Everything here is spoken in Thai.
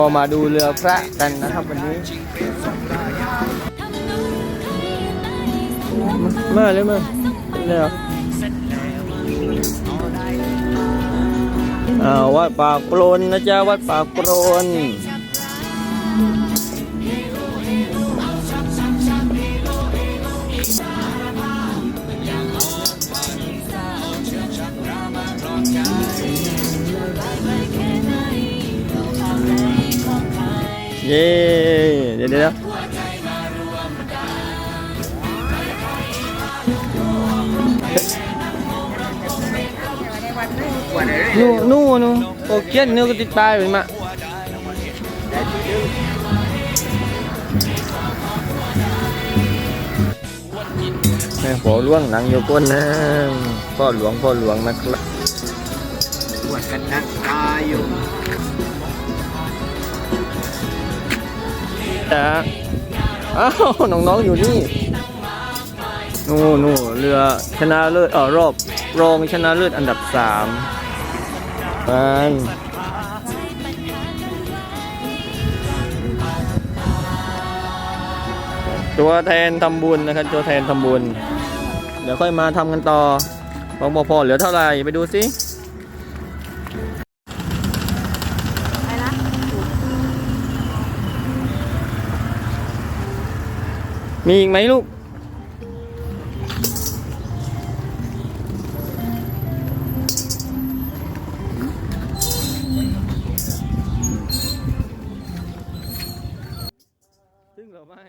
ก็มาดูเรือพระกันนะครับวันนี้มาเลยมาเรืออ่าวัดปากโปรนนะจ๊ะวัดปากโปรน เย้เดี๋ยวเดี๋ยวนู่นู่นนู่โอเคนู่นก็ติดป้ายไว้มาแม่พ่อหลวงหนังอยู่ก้นนะพ่อหลวงพ่อหลวงนะครับปวดกันนักตายอยู่ จ้าอ้าวน้องๆอยู่นี่นู่นู่เรือชนะเลิศเออรอบรองชนะเลิศอันดับสามกันตัวแทนทำบุญนะครับตัวแทนทำบุญ เดี๋ยวค่อยมาทำกันต่อบอกพอเหลือเท่าไหร่ไปดูสิ มีอีกไหมลูก ซึ่งเราไม่